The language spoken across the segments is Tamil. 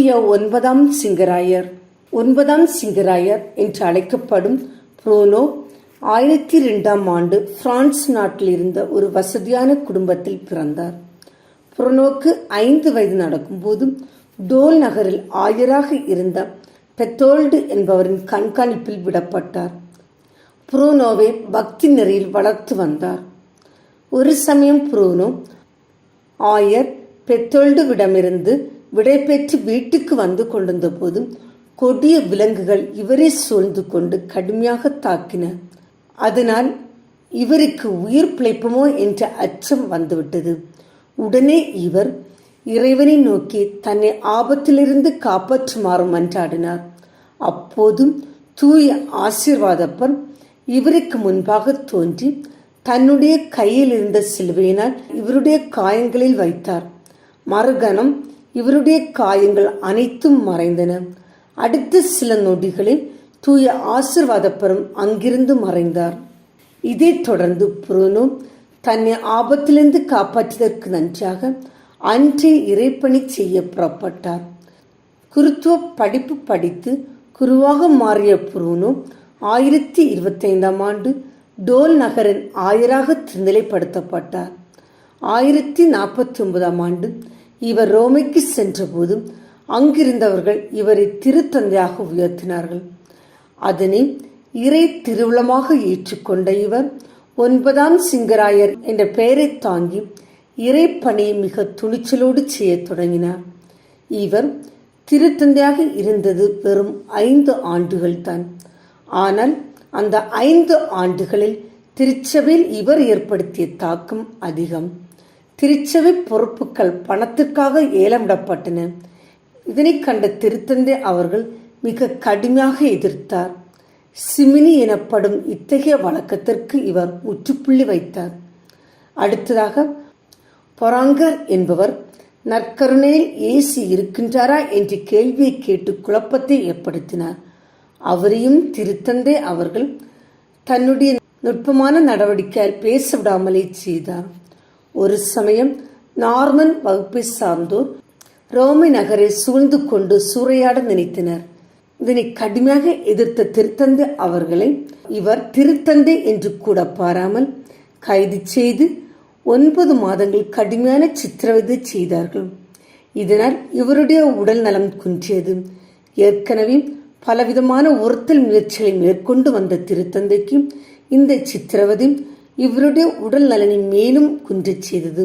தூய ஒன்பதாம் சிங்கராயர். ஒன்பதாம் சிங்கராயர் என்று அழைக்கப்படும் புரோனோ ஆயிரத்தி ரெண்டாம் ஆண்டு பிரான்ஸ் நாட்டில் இருந்த ஒரு வசதியான குடும்பத்தில் பிறந்தார். புரோனோக்கு ஐந்து வயது நடக்கும்போது டோல் நகரில் ஆயராக இருந்த பெத்தோல்டு என்பவரின் கண்காணிப்பில் விடப்பட்டார். புரோனோவை பக்தி நெறியில் வளர்த்து வந்தார். ஒரு சமயம் புரோனோ ஆயர் பெத்தோல்டுவிடமிருந்து விடைபெற்று வீட்டுக்கு வந்து கொண்டிருந்த போதும் கொடிய விலங்குகள் இவரை சூழ்ந்து கொண்டு கடுமையாக தாக்கின. அதனால் இவருக்கு உயிர் பிழைப்புமோ என்ற அச்சம் வந்துவிட்டது. உடனே இவர் இறைவனை நோக்கி தன்னை ஆபத்திலிருந்து காப்பாற்றுமாறு மன்றாடினார். அப்போதும் தூய ஆசீர்வாதப்பன் இவருக்கு முன்பாக தோன்றி தன்னுடைய கையில் இருந்த சிலுவையினால் இவருடைய காயங்களில் வைத்தார். மறுகணம் இவருடைய காயங்கள் அனைத்தும் மறைந்தன. அடுத்த சில நொடிகளில் தூய ஆசிர்வாதப்பெரும் அங்கிருந்து மறைந்தார். இதைத் தொடர்ந்து புரோனோ தன்னை ஆபத்திலிருந்து காப்பாற்றியதற்கு நன்றாக அன்றே இறைப்பணி செய்ய புறப்பட்டார். குருத்துவ படிப்பு படித்து குருவாக மாறிய புரூனோ ஆயிரத்தி இருபத்தைந்தாம் ஆண்டு டோல் நகரின் ஆயராக திருநிலைப்படுத்தப்பட்டார். ஆயிரத்தி நாற்பத்தி ஒன்பதாம் ஆண்டு இவர் ரோமைக்கு சென்றபோது அங்கிருந்தவர்கள் இவரை திருத்தந்தையாக உயர்த்தினார்கள். அதனை இறை திருவிழமாக ஏற்றுக்கொண்ட இவர் ஒன்பதாம் சிங்கராயர் என்ற பெயரை தாங்கி இறை பணியை மிக துணிச்சலோடு செய்யத் தொடங்கினார். இவர் திருத்தந்தையாக இருந்தது வெறும் ஐந்து ஆண்டுகள்தான். ஆனால் அந்த ஐந்து ஆண்டுகளில் திருச்சபையில் இவர் ஏற்படுத்திய தாக்கம் அதிகம். திருச்சபை பொறுப்புகள் பணத்திற்காக ஏலமிடப்பட்டன. இதனை கண்ட திருத்தந்தை அவர்கள் மிக கடுமையாக எதிர்த்தார். சிமினி எனப்படும் இத்தகைய வழக்கத்திற்கு இவர் முற்றுப்புள்ளி வைத்தார். அடுத்ததாக பொறாங்கர் என்பவர் நற்கருணையில் ஏசி இருக்கின்றாரா என்ற கேள்வியை கேட்டு குழப்பத்தை ஏற்படுத்தினார். அவரையும் திருத்தந்தே அவர்கள் தன்னுடைய நுட்பமான நடவடிக்கையால் பேச விடாமலே செய்தார். ஒரு சமயம் நார்மன் வகுப்பை சார்ந்தோர் ரோமை நகரை சூழ்ந்து கொண்டு சூறையாட நினைத்தனர். இதனை கடுமையாக எதிர்த்த திருத்தந்தை அவர்களை இவர் திருத்தந்தை என்று கூட பாராமல் கைது செய்து ஒன்பது மாதங்கள் கடுமையான சித்திரவதை செய்தார்கள். இதனால் இவருடைய உடல் நலம் குன்றியது. ஏற்கனவே பலவிதமான உறுத்தல் முயற்சிகளை மேற்கொண்டு வந்த திருத்தந்தைக்கு இந்த சித்திரவதை இவருடைய உடல் நலனை மேலும் குன்றச் செய்தது.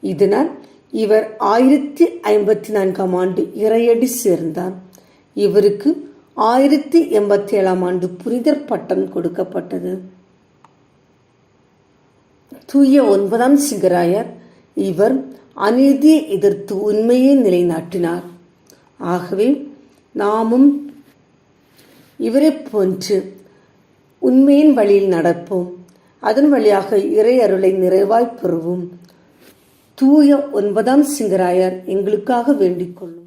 இதனால் இவர் ஆயிரத்தி ஐம்பத்தி நான்காம் ஆண்டு இறையடி சேர்ந்தார். இவருக்கு ஆயிரத்தி எண்பத்தி ஏழாம் ஆண்டு புனிதர் பட்டம் கொடுக்கப்பட்டது. தூய ஒன்பதாம் சிங்கராயர் இவர் அநீதியை எதிர்த்து உண்மையை நிலைநாட்டினார். ஆகவே நாமும் இவரை போன்று உண்மையின் வழியில் நடப்போம். அதன் வழியாக இறை அருளை நிறைவாய் பெறுவோம். தூய ஒன்பதாம் சிங்கராயர் எங்களுக்காக வேண்டிக் கொள்ளும்.